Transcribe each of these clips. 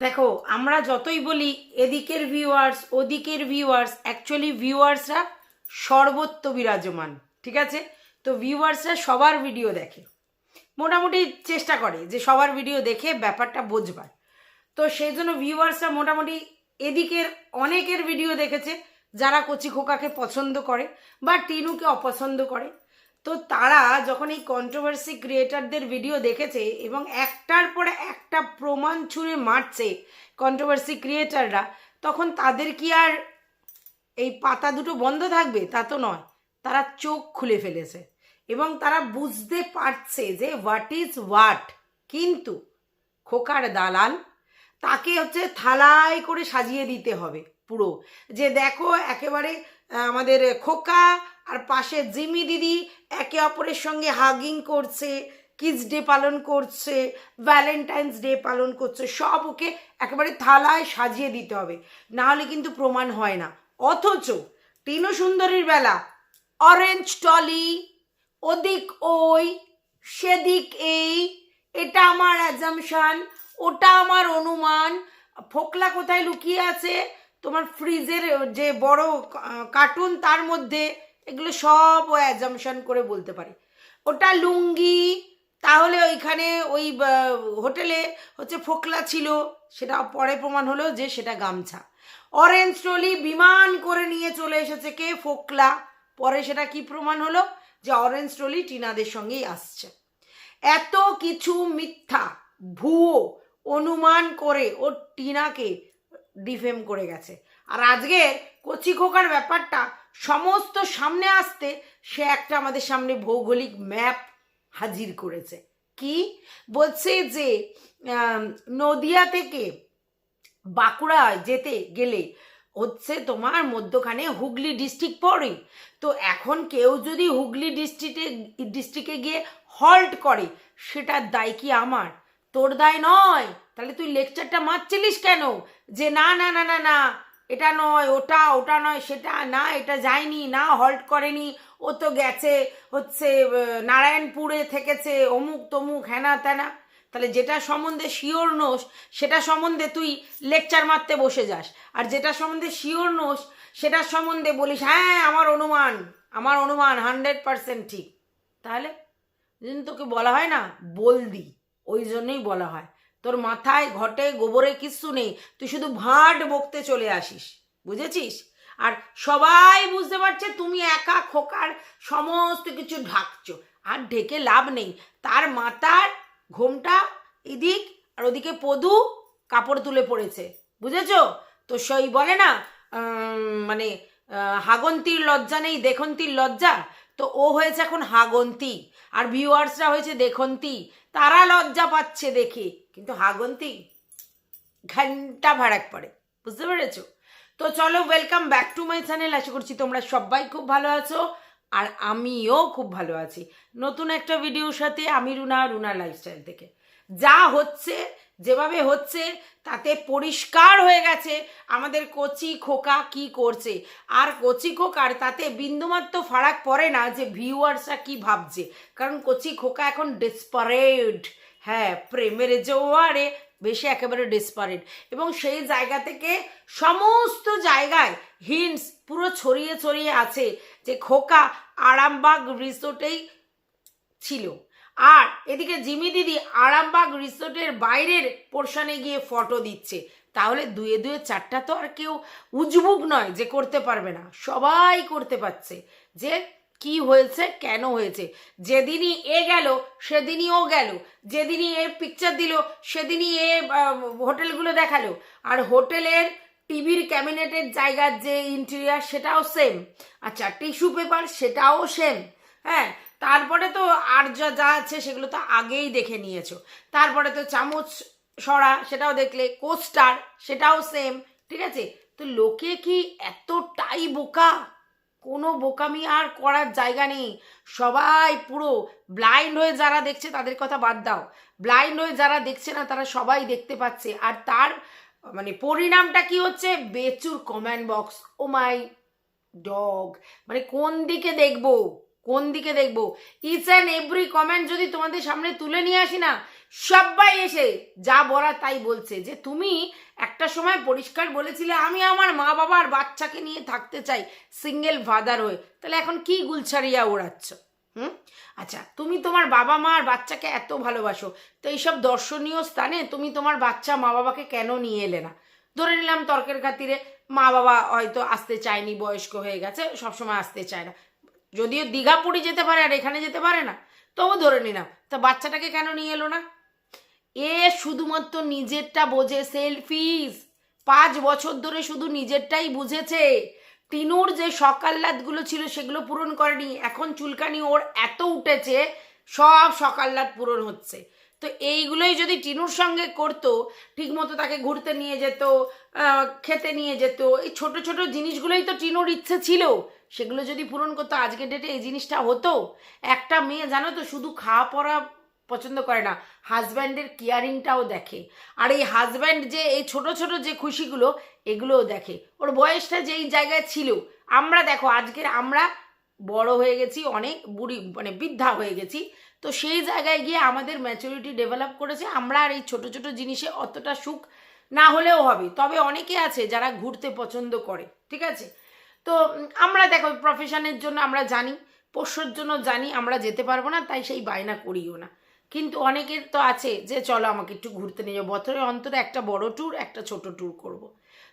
দেখো, আমরা যতই বলি এদিকের ভিউয়ার্স ওদিকের ভিউয়ার্স অ্যাকচুয়ালি ভিউয়ার্সরা সর্বত্র বিরাজমান, ঠিক আছে? তো ভিউয়ার্সরা সবার ভিডিও দেখে, মোটামুটি চেষ্টা করে যে সবার ভিডিও দেখে ব্যাপারটা বুঝবার। তো সেই জন্য ভিউয়ার্সরা মোটামুটি এদিকের অনেকের ভিডিও দেখেছে, যারা কচি খোকাকে পছন্দ করে বা টিনুকে অপছন্দ করে। তো তারা যখন এই কন্ট্রোভার্সি ক্রিয়েটারদের ভিডিও দেখেছে এবং একটার পরে একটা প্রমাণ ছুঁড়ে মারছে কন্ট্রোভার্সি ক্রিয়েটাররা তখন তাদের কি আর এই পাতা দুটো বন্ধ থাকবে? তা তো নয়। তারা চোখ খুলে ফেলেছে এবং তারা বুঝতে পারছে যে হোয়াট ইজ হোয়াট কিন্তু খোকার দালাল তাকে হচ্ছে থালায় করে সাজিয়ে দিতে হবে পুরো। যে দেখো একেবারে আমাদের খোকা আর পাশে জিমি দিদি একে অপরের সঙ্গে হাগিং করছে কিডস ডে পালন করছে, ভ্যালেন্টাইন্স ডে পালন করছে, সব ওকে একেবারে থালায় সাজিয়ে দিতে হবে। না হলে কিন্তু প্রমাণ হয় না। অথচ টিনু সুন্দরীর বেলা অরেঞ্জ টলি, ওদিক ওই, সেদিক এই, এটা আমার অ্যাজামশান ওটা আমার অনুমান। ফোকলা কোথায় লুকিয়ে আছে? তোমার ফ্রিজের যে বড় কার্টুন তার মধ্যে এগুলো সব ও অ্যাজামশন করে বলতে পারে। ওটা লুঙ্গি, তাহলে ওইখানে ওই হোটেলে হচ্ছে ফোকলা ছিল, সেটা পরে প্রমাণ হলো যে সেটা গামছা। অরেঞ্জ ট্রলি বিমান করে নিয়ে চলে এসেছে কে? ফোকলা। পরে সেটা কি প্রমাণ হলো? যে অরেঞ্জ ট্রলি টিনাদের সঙ্গেই আসছে। এত কিছু মিথ্যা, ভুয়ো অনুমান করে ও টিনাকে ডিফেম করে গেছে। আর আজকে কচি খোকার ব্যাপারটা সমস্ত সামনে আসতে সে একটা আমাদের সামনে ভৌগোলিক ম্যাপ হাজির করেছে। কি? বলছে যে নদিয়া থেকে বাঁকুড়া যেতে গেলে হচ্ছে তোমার মধ্যখানে হুগলি ডিস্ট্রিক্ট পড়ে। তো এখন কেউ যদি হুগলি ডিস্ট্রিক্টে ডিস্ট্রিক্টে গিয়ে হল্ট করে, সেটার দায় কি আমার? তোর দায় নয়। তাহলে তুই লেকচারটা মারছিলিস কেন? যে না না না না না, এটা নয়, ওটা ওটা নয়, সেটা না, এটা যায়নি, না হল্ট করেনি, ও তো গেছে, হচ্ছে নারায়ণপুরে থেকেছে, অমুক, তমুক হ্যানা ত্যানা তাহলে যেটা সম্বন্ধে শিওর নোস, সেটা সম্বন্ধে তুই লেকচার মারতে বসে যাস। আর যেটা সম্বন্ধে শিওর নোস সেটার সম্বন্ধে বলিস হ্যাঁ আমার অনুমান আমার অনুমান হান্ড্রেড পার্সেন্ট ঠিক। তাহলে তোকে বলা হয় না, বলদি। ওই জন্যই বলা হয়। তোর মাথায়, ঘটে, গোবরে কিচ্ছু নেই। তুই শুধু ভাঁট বকতে চলে আসিস। বুঝেছিস? আর সবাই বুঝতে পারছে তুমি একা খোকার সমস্ত কিছু ঢাকছো। আর ঢেকে লাভ নেই। তার মাথার ঘোমটা এদিক আর ওদিকে পদু কাপড় তুলে পড়েছে। বুঝেছ? তো সেই বলে না মানে হাগন্তির লজ্জা নেই, দেখন্তির লজ্জা? তো ও হয়েছে এখন হাগন্তি। আর ভিউয়ার্সরা হয়েছে দেখন্তি, তারা লজ্জা পাচ্ছে দেখে। কিন্তু হাগন্তি, ঘণ্টা ভাড়াক পড়ে, বুঝতে পেরেছ? তো চলো welcome back to my channel আশা করছি তোমরা সবাই খুব ভালো আছো, আর আমিও খুব ভালো আছি। নতুন একটা ভিডিওর সাথে আমি রুনা রুনা লাইফস্টাইল থেকে। যা হচ্ছে যেভাবে হচ্ছে, তাতে পরিষ্কার হয়ে গেছে আমাদের কচি খোকা কি করছে। আর কচি খোকার তাতে বিন্দুমাত্র ফারাক পড়ে না যে ভিউয়ার্সরা কি ভাবছে। কারণ কচি খোকা এখন ডেসপারেট হ্যাঁ প্রেমের জোয়ারে বেশি একেবারে ডেসপারেট এবং সেই জায়গা থেকে সমস্ত জায়গায় হিন্টস পুরো ছড়িয়ে ছড়িয়ে আছে যে খোকা আরামবাগ রিসোর্টেই ছিল। আর এদিকে জিমি দিদি আরামবাগ রিসোর্টের বাইরের পোর্শনে গিয়ে ফটো দিচ্ছে। তাহলে দুয়ে দুয়ে চারটা তো আর কেউ উজবুক নয় যে করতে পারবে না। সবাই করতে পারছে। যে কি হয়েছে, কেন হয়েছে? যেদিনই এ গেল, সেদিনই ও গেল। যেদিনই এ পিকচার দিল, সেদিনই এ হোটেলগুলো দেখাল। আর হোটেলের টিভির ক্যাবিনেটের জায়গার যে ইন্টেরিয়ার সেটাও সেম আচ্ছা টিস্যু পেপার সেটাও সেম হ্যাঁ তারপরে তো আর যা যা আছে সেগুলো তো আগেই দেখে নিয়েছো। তারপরে তো চামচ সরা, সেটাও দেখলে। কোস্টার, সেটাও সেম ঠিক আছে? তো লোকে কি এতটাই বোকা? কোনো বোকামি আর করার জায়গা নেই। সবাই পুরো ব্লাইন্ড হয়ে যারা দেখছে তাদের কথা বাদ দাও। ব্লাইন্ড হয়ে যারা দেখছে না, তারা সবাই দেখতে পাচ্ছে। আর তার মানে পরিণামটা কি হচ্ছে? বেচুর comment box oh my dog মানে কোন দিকে দেখব? কোন দিকে দেখব? ইচ অ্যান্ড এভরি কমেন্ট যদি তোমাদের সামনে তুলে নিয়ে আসি না, সবাই এসে যা বলা তাই বলছে। যে তুমি একটা সময় পরিষ্কার বলেছিলে, আমি আমার মা বাবার বাচ্চাকে নিয়ে থাকতে চাই সিঙ্গেল ফাদার হয়ে। তাহলে এখন কি গুলছারিয়া ওড়াচ্ছ? হুম? আচ্ছা তুমি তোমার বাবা মা আর বাচ্চাকে এত ভালোবাসো, তো এইসব দর্শনীয় স্থানে তুমি তোমার বাচ্চা মা বাবাকে কেন নিয়ে এলে না? ধরে নিলাম তর্কের খাতিরে মা বাবা হয়তো আসতে চায়নি, বয়স্ক হয়ে গেছে, সবসময় আসতে চায় না। যদিও দীঘা পুরী যেতে পারে আর এখানে যেতে পারে না, তবু ধরে নিলাম। তা বাচ্চাটাকে কেন নিয়ে এলো না? এ শুধুমাত্র নিজেরটা বোঝে সেলফিস পাঁচ বছর ধরে শুধু নিজেরটাই বুঝেছে। টিনুর যে সকাল্লাতগুলো ছিল সেগুলো পূরণ করেনি। এখন চুলকানি ওর এত উঠেছে, সব সকাল্লাত পূরণ হচ্ছে। তো এইগুলোই যদি টিনুর সঙ্গে করতো, ঠিকমতো তাকে ঘুরতে নিয়ে যেত খেতে নিয়ে যেত, এই ছোট ছোট জিনিসগুলোই তো টিনুর ইচ্ছে ছিল। সেগুলো যদি পূরণ করতো, আজকের ডেটে এই জিনিসটা হতো। একটা মেয়ে, জানো তো, শুধু খাওয়া পড়া পছন্দ করে না হাজব্যান্ডের কেয়ারিংটাও দেখে। আর এই হাজব্যান্ড যে, এই ছোট ছোট যে খুশিগুলো, এগুলোও দেখে। ওর বয়সটা যেই জায়গায় ছিল, আমরা দেখো, আজকের আমরা বড় হয়ে গেছি, অনেক বুড়ি মানে বৃদ্ধা হয়ে গেছি। তো সেই জায়গায় গিয়ে আমাদের ম্যাচুরিটি ডেভেলপ করেছে, আমরা আর এই ছোট ছোট জিনিসে অতটা সুখ না হলেও হবে। তবে অনেকে আছে যারা ঘুরতে পছন্দ করে, ঠিক আছে? তো আমরা দেখো প্রফেশনের জন্য আমরা জানি, পোষ্যর জন্য জানি, আমরা যেতে পারব না, তাই সেই বায়না করিও না। কিন্তু অনেকের তো আছে যে, চলো আমাকে একটু ঘুরতে নিয়ে যাব বছরের অন্তরে একটা বড় ট্যুর একটা ছোট ট্যুর করব।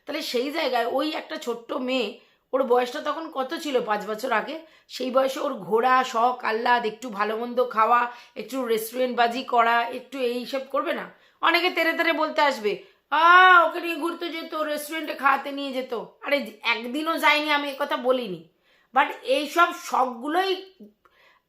তাহলে সেই জায়গায় ওই একটা ছোট্ট মেয়ে, ওর বয়সটা তখন কত ছিল পাঁচ বছর আগে? সেই বয়সে ওর ঘোরা, শখ, আহ্লাদ, একটু ভালো মন্দ খাওয়া, একটু রেস্টুরেন্ট বাজি করা, একটু এইসব করবে না? অনেকে তেরে তেরে বলতে আসবে আ ওকে নিয়ে ঘুরতে যেত রেস্টুরেন্টে খাওয়াতে নিয়ে যেত। আরে, একদিনও যায়নি আমি কথা বলিনি। বাট এইসব শখগুলোই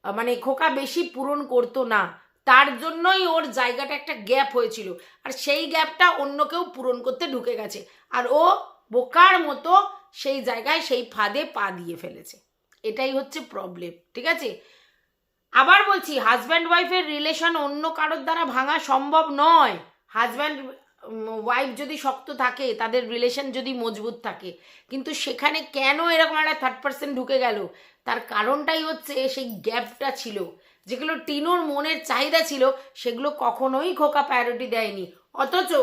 মানে খোকা বেশি পূরণ করতো না। তার জন্যই ওর জায়গাটা একটা গ্যাপ হয়েছিল। আর সেই গ্যাপটা অন্য কেউ পূরণ করতে ঢুকে গেছে। আর ও বোকার মতো সেই জায়গায়, সেই ফাঁদে পা দিয়ে ফেলেছে। এটাই হচ্ছে প্রবলেম ঠিক আছে? আবার বলছি হাজব্যান্ড ওয়াইফের রিলেশন অন্য কারোর দ্বারা ভাঙা সম্ভব নয়। হাজব্যান্ড ওয়াইফ যদি শক্ত থাকে, তাদের রিলেশন যদি মজবুত থাকে। কিন্তু সেখানে কেন এরকম একটা থার্ড পার্সেন্ট ঢুকে গেল? তার কারণটাই হচ্ছে সেই গ্যাপটা ছিল। যেগুলো টিনুর মনের চাহিদা ছিল, সেগুলো কখনোই খোকা প্রায়োরিটি দেয়নি। অথচ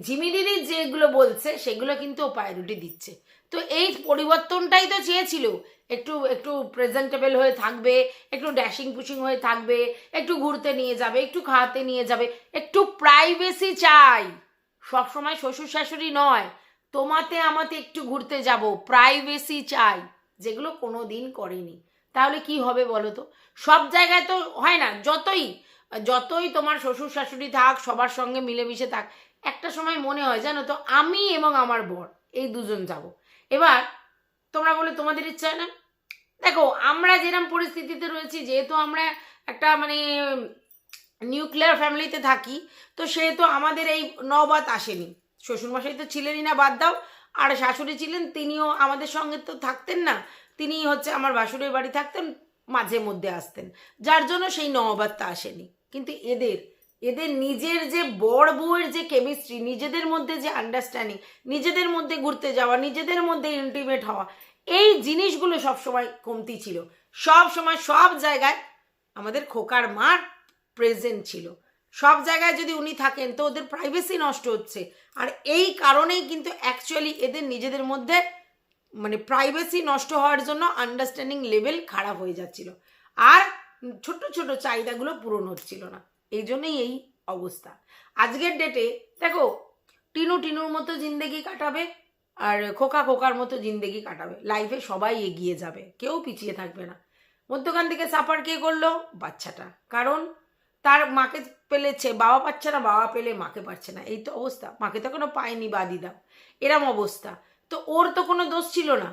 ঝিমিদিদি যেগুলো বলছে, সেগুলো কিন্তু প্রায়োরিটি দিচ্ছে। তো এই পরিবর্তনটাই তো চেয়েছিল। একটু একটু প্রেজেন্টেবল হয়ে থাকবে, একটু ড্যাশিং পুশিং হয়ে থাকবে, একটু ঘুরতে নিয়ে যাবে, একটু খাওয়াতে নিয়ে যাবে, একটু প্রাইভেসি চাই। সবসময় শ্বশুর শাশুড়ি নয়, তোমাতে আমাতে একটু ঘুরতে যাব প্রাইভেসি চাই। যেগুলো কোনো দিন করেনি। তাহলে কি হবে বলো তো? সব জায়গায় তো হয় না, যতই যতই তোমার শ্বশুর শাশুড়ি থাক, সবার সঙ্গে মিলেমিশে থাক, একটা সময় মনে হয় জানো তো, আমি এবং আমার বর, এই দুজন যাব। এবার তোমরা বলে, তোমাদের ইচ্ছা হয় না? দেখো, আমরা যেরকম পরিস্থিতিতে রয়েছি, যেহেতু আমরা একটা মানে নিউক্লিয়ার ফ্যামিলিতে থাকি, তো সেহেতু আমাদের এই নবাত আসেনি। শ্বশুরমশাই তো ছিলেনই না, বাদ দাও। আর শাশুড়ি ছিলেন, তিনিও আমাদের সঙ্গে তো থাকতেন না। তিনি হচ্ছে আমার বাসুরের বাড়ি থাকতেন, মাঝে মধ্যে আসতেন। যার জন্য সেই নবাতটা আসেনি। কিন্তু এদের এদের নিজের যে বড় বউয়ের যে কেমিস্ট্রি নিজেদের মধ্যে যে আন্ডারস্ট্যান্ডিং নিজেদের মধ্যে ঘুরতে যাওয়া, নিজেদের মধ্যে ইন্টিমেট হওয়া, এই জিনিসগুলো সব সময় কমতি ছিল। সব সময় সব জায়গায় আমাদের খোকার মার প্রেজেন্ট ছিল। সব জায়গায় যদি উনি থাকেন তো ওদের প্রাইভেসি নষ্ট হচ্ছে। আর এই কারণেই কিন্তু অ্যাকচুয়ালি এদের নিজেদের মধ্যে মানে প্রাইভেসি নষ্ট হওয়ার জন্য আন্ডারস্ট্যান্ডিং লেভেল খারাপ হয়ে যাচ্ছিল। আর ছোট ছোট চাহিদাগুলো পূরণ হচ্ছিল না। এই জন্যই এই অবস্থা। আজকের ডেটে দেখো, টিনু টিনুর মতো জিন্দেগি কাটাবে আর খোকা খোকার মতো জিন্দেগি কাটাবে। লাইফে সবাই এগিয়ে যাবে, কেউ পিছিয়ে থাকবে না। মধ্যখান থেকে সাফার কে করল? বাচ্চাটা। কারণ তার মাকে পেলেছে, বাবা পাচ্ছে না, বাবা পেলে মাকে পাচ্ছে না। এই তো অবস্থা। মাকে তো কোনো পায়নি বা দিদা। এরম অবস্থা। তো ওর তো কোনো দোষ ছিল না।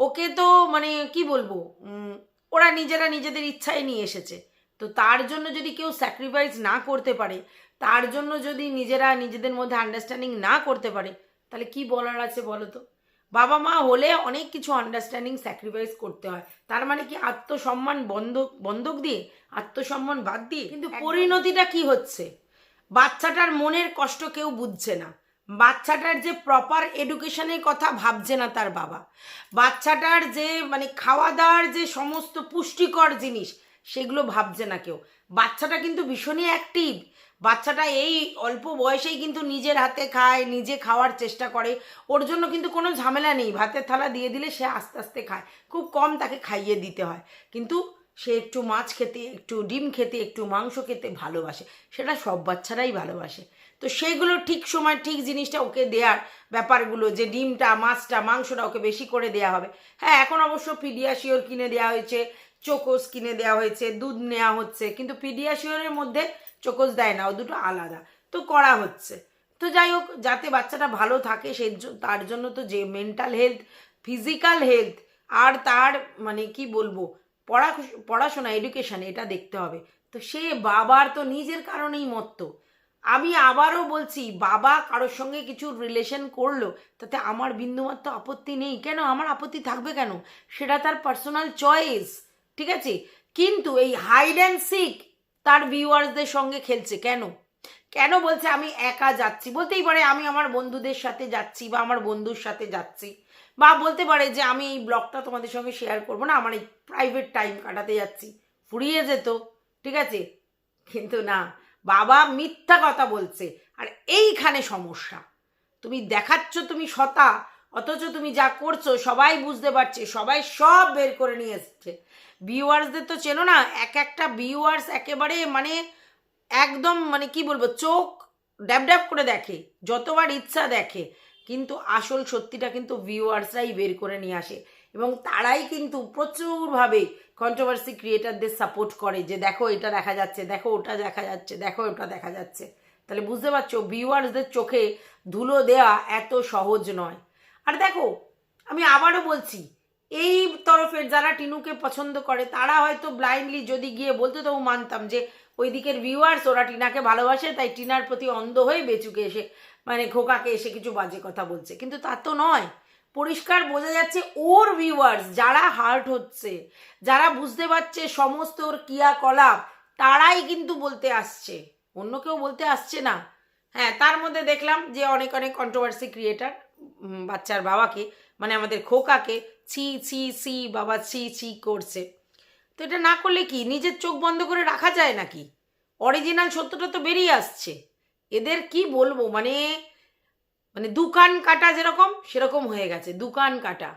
ওকে তো মানে কি বলব? ওরা নিজেরা নিজেদের ইচ্ছায় নিয়ে এসেছে। তো তার জন্য যদি কেউ স্যাক্রিফাইস না করতে পারে, তার জন্য যদি নিজেরা নিজেদের মধ্যে আন্ডারস্ট্যান্ডিং না করতে পারে, তাহলে কি বলার আছে বলো তো? বাবা মা হলে অনেক কিছু আন্ডারস্ট্যান্ডিং স্যাক্রিফাইস করতে হয়। তার মানে কি আত্মসম্মান বন্ধক বন্ধক দিয়ে আত্মসম্মান বাদ দিয়ে? কিন্তু পরিণতিটা কি হচ্ছে? বাচ্চাটার মনের কষ্ট কেউ বুঝছে না। বাচ্চাটার যে প্রপার এডুকেশনের কথা ভাবছে না তার বাবা। বাচ্চাটার যে মানে খাওয়া দাওয়ার যে সমস্ত পুষ্টিকর জিনিস সেগুলো ভাবছে না কেউ। বাচ্চাটা কিন্তু ভীষণই অ্যাক্টিভ বাচ্চাটা এই অল্প বয়সেই কিন্তু নিজের হাতে খায়, নিজে খাওয়ার চেষ্টা করে। ওর জন্য কিন্তু কোনো ঝামেলা নেই। ভাতের থালা দিয়ে দিলে সে আস্তে আস্তে খায়। খুব কম তাকে খাইয়ে দিতে হয়। কিন্তু সে একটু মাছ খেতে, একটু ডিম খেতে, একটু মাংস খেতে ভালোবাসে। সেটা সব বাচ্চারাই ভালোবাসে। তো সেগুলো ঠিক সময় ঠিক জিনিসটা ওকে দেওয়ার ব্যাপারগুলো যে ডিমটা, মাছটা, মাংসটা ওকে বেশি করে দেওয়া হবে। হ্যাঁ এখন অবশ্য পিডিয়াশিওর কিনে দেওয়া হয়েছে, চোকোস কিনে দেওয়া হয়েছে, দুধ নেওয়া হচ্ছে। কিন্তু পিডিয়াশিওরের মধ্যে চোকোস দেয় না, ও দুটো আলাদা। তো করা হচ্ছে। তো যাই হোক, যাতে বাচ্চাটা ভালো থাকে সে তার জন্য তো যে মেন্টাল হেলথ ফিজিক্যাল হেলথ আর তার মানে কি বলব পড়া পড়াশোনা এডুকেশন এটা দেখতে হবে। তো সে বাবার তো নিজের কারণেই মত্ত। আমি আবারও বলছি, বাবা কারোর সঙ্গে কিছু রিলেশন করল, তাতে আমার বিন্দুমাত্র আপত্তি নেই। কেন? আমার আপত্তি থাকবে কেন? সেটা তার পার্সোনাল চয়েস ঠিক আছে? কিন্তু এই হাইড অ্যান্ড সিক তার ভিউয়ার্সদের সঙ্গে খেলছে। কেন? কেন বলছে আমি একা যাচ্ছি? বলতেই পারে আমি আমার বন্ধুদের সাথে যাচ্ছি বা আমার বন্ধুর সাথে যাচ্ছি। বা বলতে পারে যে আমি এই ব্লগটা তোমাদের সঙ্গে শেয়ার করব না, আমার এই প্রাইভেট টাইম কাটাতে যাচ্ছি। ফুরিয়ে যেত, ঠিক আছে? কিন্তু না, বাবা মিথ্যা কথা বলছে। আর এইখানে সমস্যা। তুমি দেখাচ্ছ তুমি সতা, অথচ তুমি যা করছ সবাই বুঝতে পারছে, সবাই সব বের করে নিয়ে এসছে। ভিউয়ার্সদের তো চেনো না, এক একটা ভিউয়ার্স একেবারে মানে একদম মানে কি বলব, চোখ ড্যাব ড্যাব করে দেখে, যতবার ইচ্ছা দেখে। কিন্তু আসল সত্যিটা কিন্তু ভিউয়ার্সরাই বের করে নিয়ে আসে। এবং তারাই কিন্তু প্রচুরভাবে কন্ট্রোভার্সি ক্রিয়েটারদের সাপোর্ট করে যে দেখো এটা দেখা যাচ্ছে, দেখো ওটা দেখা যাচ্ছে, দেখো ওটা দেখা যাচ্ছে। তাহলে বুঝতে পারছ ভিউয়ার্সদের চোখে ধুলো দেওয়া এত সহজ নয়। আর দেখো, আমি আবারও বলছি এই তরফের যারা টিনুকে পছন্দ করে, তারা হয়তো ব্লাইন্ডলি যদি গিয়ে বলতো, তবু মানতাম যে ওই দিকের ভিউয়ার্স ওরা টিনাকে ভালোবাসে, তাই টিনার প্রতি অন্ধ হয়ে বেচুকে এসে মানে খোকাকে এসে কিছু বাজে কথা বলছে। কিন্তু তা তো নয়। পরিষ্কার বোঝা যাচ্ছে ওর ভিউয়ার্স যারা হার্ট হচ্ছে, যারা বুঝতে পারছে সমস্ত ওর ক্রিয়াকলাপ, তারাই কিন্তু বলতে আসছে। অন্য কেউ বলতে আসছে না। হ্যাঁ তার মধ্যে দেখলাম যে অনেক অনেক কন্ট্রোভার্সি ক্রিয়েটার বাচ্চার বাবাকে মানে আমাদের খোকাকে ছি ছি ছি, বাবা ছি ছি করছে। তো এটা না করলে কি? নিজের চোখ বন্ধ করে রাখা যায় নাকি? অরিজিনাল সত্যটা তো বেরিয়ে আসছে। এদের কি বলব? মানে মানে দোকান কাটা যেরকম, সেরকম হয়ে গেছে। দোকান কাটা।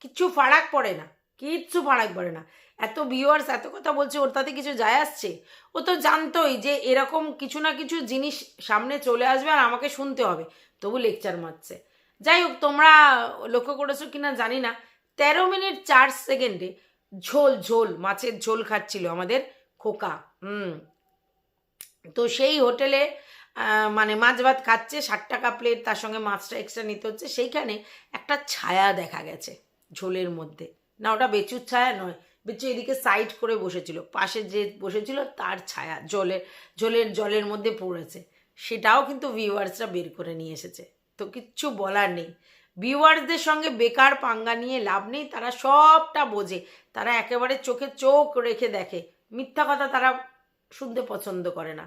কিচ্ছু ফারাক পড়ে না। কিচ্ছু ফারাক পড়ে না। এত ভিউয়ার্স এত কথা বলছে, ওর তাতে কিছু যায় আসছে? ও তো জানতোই যে এরকম কিছু না কিছু জিনিস সামনে চলে আসবে আর আমাকে শুনতে হবে। তবু লেকচার মারছে। যাই হোক তোমরা লক্ষ্য করেছ কিনা জানি না। তেরো মিনিট চার সেকেন্ডে ঝোল ঝোল, মাছের ঝোল খাচ্ছিল আমাদের খোকা, হুম। তো সেই হোটেলে মানে মাছ ভাত খাচ্ছে, ষাট টাকা প্লেট তার সঙ্গে মাছটা এক্সট্রা নিতে হচ্ছে। সেইখানে একটা ছায়া দেখা গেছে ঝোলের মধ্যে। না, ওটা বেচুর ছায়া নয়, বেচু এদিকে সাইড করে বসেছিল, পাশে যে বসেছিল তার ছায়া জলের জলের জলের মধ্যে পড়েছে। সেটাও কিন্তু ভিউয়ার্সরা বের করে নিয়ে এসেছে। তো কিচ্ছু বলার নেই। ভিউয়ার্সদের সঙ্গে বেকার পাঙ্গা নিয়ে লাভ নেই, তারা সবটা বোঝে, তারা একেবারে চোখে চোখ রেখে দেখে। মিথ্যা কথা তারা শুনতে পছন্দ করে না।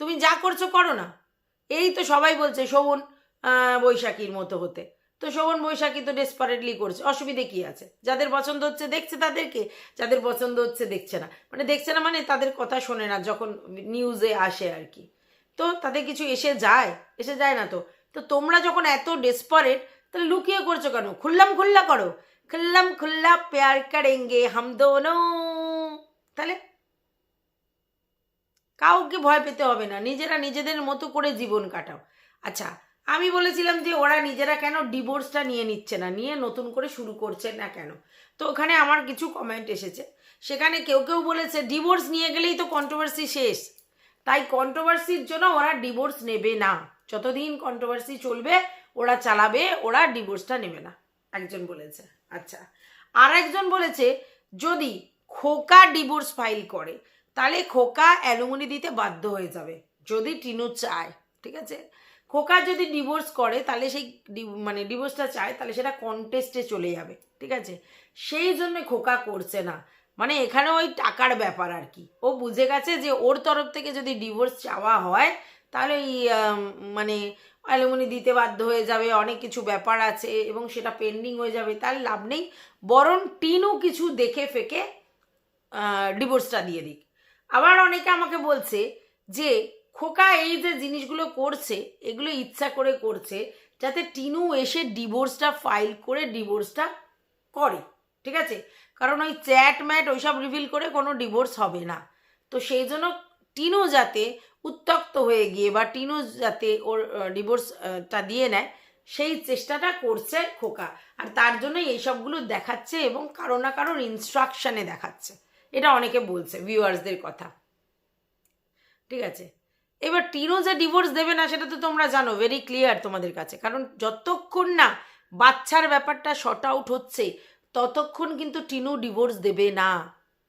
তুমি যা করছ করো না। এই তো সবাই বলছে শোভন বৈশাখীর মতো হতে। তো শোভন, বৈশাখী তো ডেসপারেটলি করছে। অসুবিধে কি আছে? যাদের পছন্দ হচ্ছে দেখছে তাদেরকে, যাদের পছন্দ হচ্ছে দেখছে না। মানে দেখছে না মানে তাদের কথা শোনে না, যখন নিউজে আসে আর কি। তো তাদের কিছু এসে যায় এসে যায় না তো। তো তোমরা যখন এত ডেসপারেট তাহলে লুকিয়ে করছ কেন? খুললাম খুল্লা করো। খুললাম খুল্লা প্যার করেঙ্গে হাম তাহলে কাউকে ভয় পেতে হবে না। নিজেরা নিজেদের মতো করে জীবন কাটাও। আচ্ছা আমি বলেছিলাম যে ওরা নিজেরা কেন ডিভোর্সটা নিয়ে নিচ্ছে না? নিয়ে নতুন করে শুরু করছে না কেন? তো ওখানে আমার কিছু কমেন্ট এসেছে। সেখানে কেউ কেউ বলেছে ডিভোর্স নিয়ে গেলেই তো কন্ট্রোভার্সি শেষ। তাই কন্ট্রোভার্সির জন্য ওরা ডিভোর্স নেবে না। যতদিন কন্ট্রোভার্সি চলবে, ওরা চালাবে, ওরা ডিভোর্সটা নেবে না। একজন বলেছে আচ্ছা। আর একজন বলেছে, যদি খোকা ডিভোর্স ফাইল করে, তাহলে খোকা অ্যালুমিনি দিতে বাধ্য হয়ে যাবে, যদি টিনু চায়, ঠিক আছে? খোকা যদি ডিভোর্স করে, তাহলে সেই মানে ডিভোর্সটা চায়, তাহলে সেটা কন্টেস্টে চলে যাবে, ঠিক আছে? সেই জন্য খোকা করছে না। মানে এখানে ওই টাকার ব্যাপার আর কি। ও বুঝে গেছে যে ওর তরফ থেকে যদি ডিভোর্স চাওয়া হয় তাহলে মানে অ্যালুমিনি দিতে বাধ্য হয়ে যাবে, অনেক কিছু ব্যাপার আছে এবং সেটা পেন্ডিং হয়ে যাবে তার লাভ নেই। বরং টিনও কিছু দেখে ফেকে ডিভোর্সটা দিয়ে দিক। আবার অনেকে আমাকে বলছে যে, খোকা এই যে জিনিসগুলো করছে, এগুলো ইচ্ছা করে করছে, যাতে টিনু এসে ডিভোর্সটা ফাইল করে ডিভোর্সটা করে, ঠিক আছে? কারণ ওই চ্যাট ম্যাট ওইসব রিভিল করে কোনো ডিভোর্স হবে না। তো সেই জন্য টিনু যাতে উত্তক্ত হয়ে গিয়ে বা টিনু যাতে ওর ডিভোর্সটা দিয়ে নেয়, সেই চেষ্টাটা করছে খোকা। আর তার জন্য এইসবগুলো দেখাচ্ছে এবং কারও না কারোর ইনস্ট্রাকশানে দেখাচ্ছে। এটা অনেকে বলছে ভিউয়ার্সদের কথা। ঠিক আছে? এবার টিনু যে ডিভোর্স দেবে না, সেটা তো তোমরা জানো ভেরি ক্লিয়ার তোমাদের কাছে। কারণ যতক্ষণ না বাচ্চার ব্যাপারটা শর্ট আউট হচ্ছে, ততক্ষণ কিন্তু টিনু ডিভোর্স দেবে না।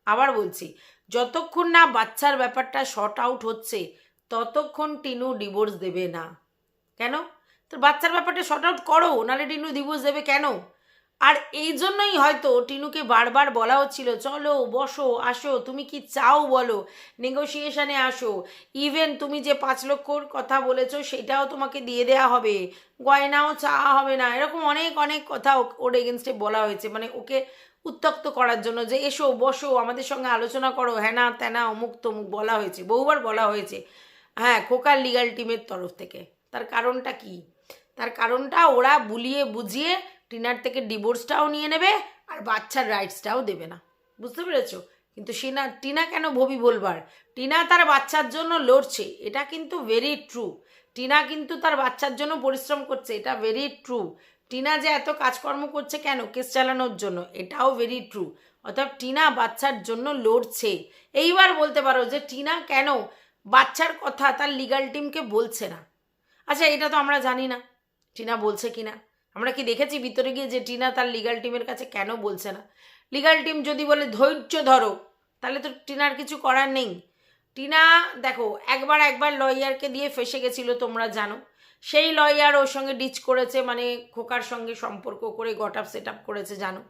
আবার বলছি, যতক্ষণ না বাচ্চার ব্যাপারটা শর্ট আউট হচ্ছে ততক্ষণ টিনু ডিভোর্স দেবে না। কেন? তোর বাচ্চার ব্যাপারটা শর্ট আউট করো, নাহলে টিনু ডিভোর্স দেবে কেন? আর এই জন্যই হয়তো টিনুকে বারবার বলা হচ্ছিল, চলো, বসো, আসো, তুমি কি চাও বলো? নেগোসিয়েশনে আসো। ইভেন তুমি যে পাঁচ লক্ষর কথা বলেছ, সেটাও তোমাকে দিয়ে দেওয়া হবে। গয়নাও চাওয়া হবে না। এরকম অনেক অনেক কথা ওর এগেনস্টে বলা হয়েছে। মানে ওকে উত্তক্ত করার জন্য যে, এসো, বসো, আমাদের সঙ্গে আলোচনা করো। হ্যানা ত্যানা অমুক তমুক বলা হয়েছে, বহুবার বলা হয়েছে। হ্যাঁ খোকার লিগাল টিমের তরফ থেকে। তার কারণটা কি? তার কারণটা ওরা বুলিয়ে বুঝিয়ে টিনার থেকে ডিভোর্সটাও নিয়ে নেবে আর বাচ্চার রাইটসটাও দেবে না। বুঝতে পেরেছ? কিন্তু সিনা, টিনা কেন ভবি বলবার? টিনা তার বাচ্চার জন্য লড়ছে, এটা কিন্তু ভেরি ট্রু টিনা কিন্তু তার বাচ্চার জন্য পরিশ্রম করছে, এটা ভেরি ট্রু টিনা যে এত কাজকর্ম করছে কেন? কেস চালানোর জন্য, এটাও ভেরি ট্রু অর্থাৎ টিনা বাচ্চার জন্য লড়ছে। এইবার বলতে পারো যে টিনা কেন বাচ্চার কথা তার লিগাল টিমকে বলছে না। আচ্ছা এটা তো আমরা জানি না। টিনা বলছে কি না আমরা কি দেখেছি ভিতরে গিয়ে যে টিনা তার লিগাল টিমের কাছে কেন বলছে না? লিগাল টিম যদি বলে, ধৈর্য ধরো, তাহলে তো টিনার কিছু করার নেই। টিনা, দেখো, একবার একবার লয়ারকে দিয়ে ফেসে গেছিল, তোমরা জানো। সেই লয়ার ওর সঙ্গে ডিচ করেছে মানে খোকার সঙ্গে সম্পর্ক করে গট আপ সেট আপ করেছে, জানো।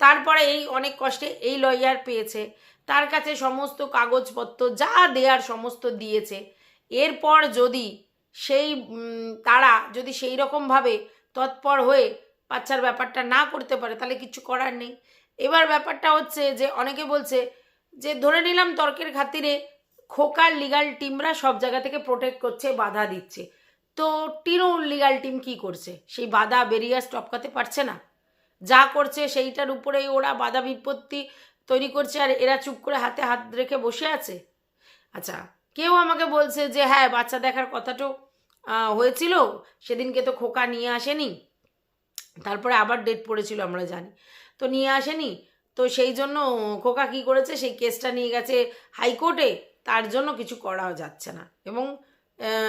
তারপরে এই অনেক কষ্টে এই লয়ার পেয়েছে। তার কাছে সমস্ত কাগজপত্র, যা দেয়ার সমস্ত দিয়েছে। এরপর যদি সেই তারা যদি সেই রকমভাবে তৎপর হয়ে বাচ্চার ব্যাপারটা না করতে পারে, তাহলে কিছু করার নেই। এবার ব্যাপারটা হচ্ছে যে, অনেকে বলছে যে, ধরে নিলাম তর্কের খাতিরে খোকার লিগাল টিমরা সব জায়গা থেকে প্রোটেক্ট করছে, বাধা দিচ্ছে। তো টিনুর লিগাল টিম কি করছে? সেই বাধা বেরিয়াস টপকাতে পারছে না? যা করছে সেইটার উপরেই ওরা বাধা বিপত্তি তৈরি করছে আর এরা চুপ করে হাতে হাত রেখে বসে আছে? আচ্ছা কেউ আমাকে বলছে যে হ্যাঁ বাচ্চা দেখার কথাটাও আহ, হয়েছিল সেদিনকে তো খোকা নিয়ে আসেনি। তারপরে আবার ডেট পড়েছিল আমরা জানি। তো নিয়ে আসেনি। তো সেই জন্য খোকা কি করেছে সেই কেসটা নিয়ে গেছে হাইকোর্টে তার জন্য কিছু করাও যাচ্ছে না। এবং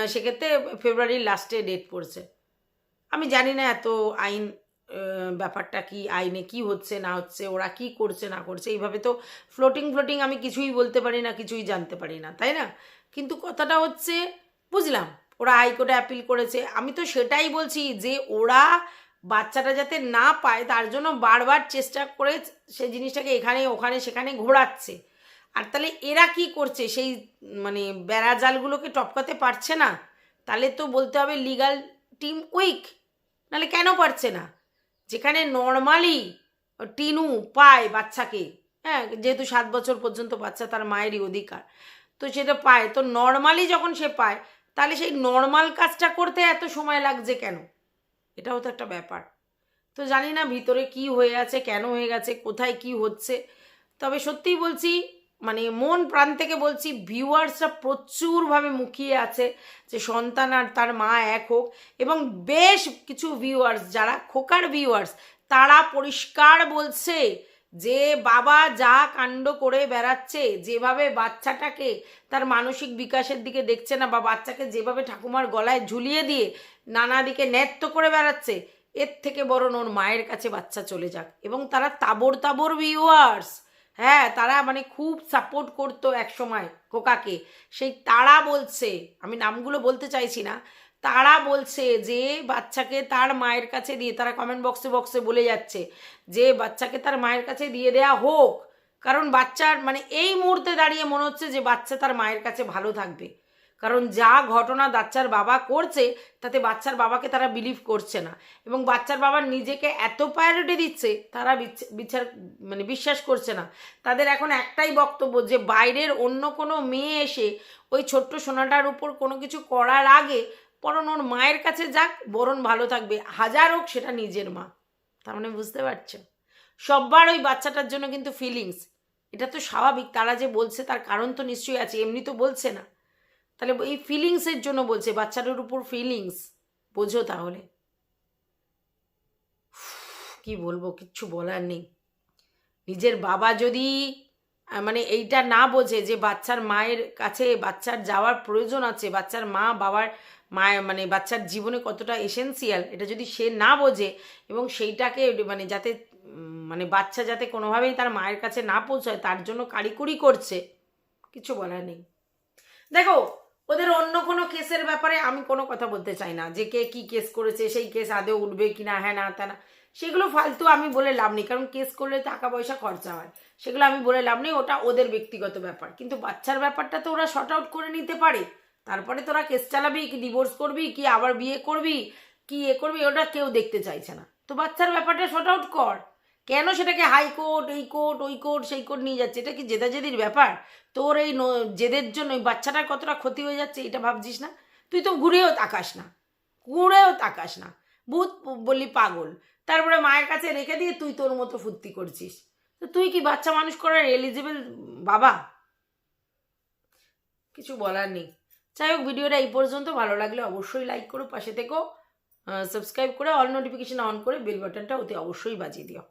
সেক্ষেত্রে ফেব্রুয়ারির লাস্টে ডেট পড়ছে। আমি জানি না এত আইন ব্যাপারটা কি, আইনে কি হচ্ছে, না হচ্ছে, ওরা কি করছে, না করছে, এইভাবে তো ফ্লোটিং ফ্লোটিং আমি কিছুই বলতে পারি না, কিছুই জানতে পারি না, তাই না? কিন্তু কথাটা হচ্ছে, বুঝলাম, ওরা হাইকোর্টে অ্যাপিল করেছে, আমি তো সেটাই বলছি যে ওরা বাচ্চাটা যাতে না পায়, তার জন্য বারবার চেষ্টা করে সেই জিনিসটাকে এখানে, ওখানে, সেখানে ঘোরাচ্ছে। আর তাহলে এরা কি করছে, সেই মানে বেড়া জালগুলোকে টপকাতে পারছে না? তাহলে তো বলতে হবে লিগাল টিম উইক নাহলে কেন পারছে না? যেখানে নর্মালি টিনু পায় বাচ্চাকে হ্যাঁ যেহেতু সাত বছর পর্যন্ত বাচ্চা তার মায়েরই অধিকার, তো সেটা পায়। তো নর্মালি যখন সে পায়, তাহলে সেই নর্মাল কাজটা করতে এত সময় লাগছে কেন? এটাও তো একটা ব্যাপার। তো জানি না ভিতরে কি হয়ে আছে, কেন হয়ে গেছে, কোথায় কি হচ্ছে। তবে সত্যিই বলছি মানে মন প্রাণ থেকে বলছি, ভিউয়ার্সরা প্রচুরভাবে মুখিয়ে আছে যে সন্তান আর তার মা এক হোক। এবং বেশ কিছু ভিউয়ার্স, যারা খোকার ভিউয়ার্স, তারা পরিষ্কার বলছে যে বাবা যা কাণ্ড করে বেড়াচ্ছে, যেভাবে বাচ্চাটাকে তার মানসিক বিকাশের দিকে দেখছে না বা বাচ্চাকে যেভাবে ঠাকুমার গলায় ঝুলিয়ে দিয়ে নানা দিকে ন্যাত্য করে বেড়াচ্ছে, এর থেকে বরং ওর মায়ের কাছে বাচ্চা চলে যাক। এবং তারা তাবর তাবর ভিউয়ার্স হ্যাঁ তারা মানে খুব সাপোর্ট করতো এক সময় কোকাকে সেই তারা বলছে, আমি নামগুলো বলতে চাইছি না, তারা বলছে যে বাচ্চাকে তার মায়ের কাছে দিয়ে, তারা কমেন্ট বক্সে বক্সে বলে যাচ্ছে যে বাচ্চাকে তার মায়ের কাছে দিয়ে দেয়া হোক। কারণ বাচ্চার মানে এই মুহূর্তে দাঁড়িয়ে মনে হচ্ছে যে বাচ্চা তার মায়ের কাছে ভালো থাকবে। কারণ যা ঘটনা বাচ্চার বাবা করছে, তাতে বাচ্চার বাবাকে তারা বিলিভ করছে না। এবং বাচ্চার বাবা নিজেকে এত প্রায়োরিটি দিচ্ছে, তারা বিচ- বিচার মানে বিশ্বাস করছে না। তাদের এখন একটাই বক্তব্য যে বাইরের অন্য কোনো মেয়ে এসে ওই ছোট্ট সোনাটার উপর কোনো কিছু করার আগে বরং ওর মায়ের কাছে যাক বরণ ভালো থাকবে। হাজার হোক, সেটা নিজের মা। তার মানে বুঝতে পারছ? সববার ওই বাচ্চাটার জন্য কিন্তু ফিলিংস এটা তো স্বাভাবিক। তারা যে বলছে তার কারণ তো নিশ্চয়ই আছে, এমনি তো বলছে না। তাহলে এই ফিলিংসের জন্য বলছে বাচ্চাটার উপর ফিলিংস বোঝো তাহলে। কি বলব, কিচ্ছু বলার নেই। নিজের বাবা যদি মানে এইটা না বোঝে যে বাচ্চার মায়ের কাছে বাচ্চার যাওয়ার প্রয়োজন আছে, বাচ্চার মা বাবার মায়ের মানে বাচ্চার জীবনে কতটা এসেন্সিয়াল এটা যদি সে না বোঝে এবং সেইটাকে মানে যাতে মানে বাচ্চা যাতে কোনোভাবেই তার মায়ের কাছে না পৌঁছায়, তার জন্য কারিকুরি করছে কিছু বলার নেই। দেখো ওদের অন্য কোনো কেসের ব্যাপারে আমি কোনো কথা বলতে চাই না। যে কে কি কেস করেছে, সেই কেস আদৌ উঠবে কি না হ্যাঁ না, তা না। সেগুলো ফালতু আমি বলে লাভ নেই, কারণ কেস করলে টাকা পয়সা খরচা হয়। সেগুলো আমি বলে লাভ নেই, ওটা ওদের ব্যক্তিগত ব্যাপার। কিন্তু বাচ্চার ব্যাপারটা তো ওরা শর্ট আউট করে নিতে পারে। তারপরে তোরা কেস চালাবি, কি ডিভোর্স করবি, কি আবার বিয়ে করবি, কি এ করবি, ওটা কেউ দেখতে চাইছে না। তো বাচ্চার ব্যাপারটা শর্ট আউট কর। কেন সেটাকে হাইকোর্ট এই কোর্ট, ওই কোর্ট, সেই কোর্ট নিয়ে যাচ্ছে? এটা কি জেদাজেদির ব্যাপার? তোর এই জেদের জন্য, ওই বাচ্চাটার কতটা ক্ষতি হয়ে যাচ্ছে, এটা ভাবছিস না? তুই তো ঘুরেও তাকাস না, ঘুরেও তাকাস না। ভূত বলি পাগল। তারপরে মায়ের কাছে রেখে দিয়ে তুই তোর মতো ফুর্তি করছিস। তো তুই কি বাচ্চা মানুষ করার এলিজিবল বাবা? কিছু বলার নেই। যাই হোক, ভিডিওটা এই পর্যন্ত। ভালো লাগলে অবশ্যই লাইক করো, পাশে থেকো। সাবস্ক্রাইব করে অল নোটিফিকেশান অন করে বেল বাটনটা ওতে অবশ্যই বাজিয়ে দিও।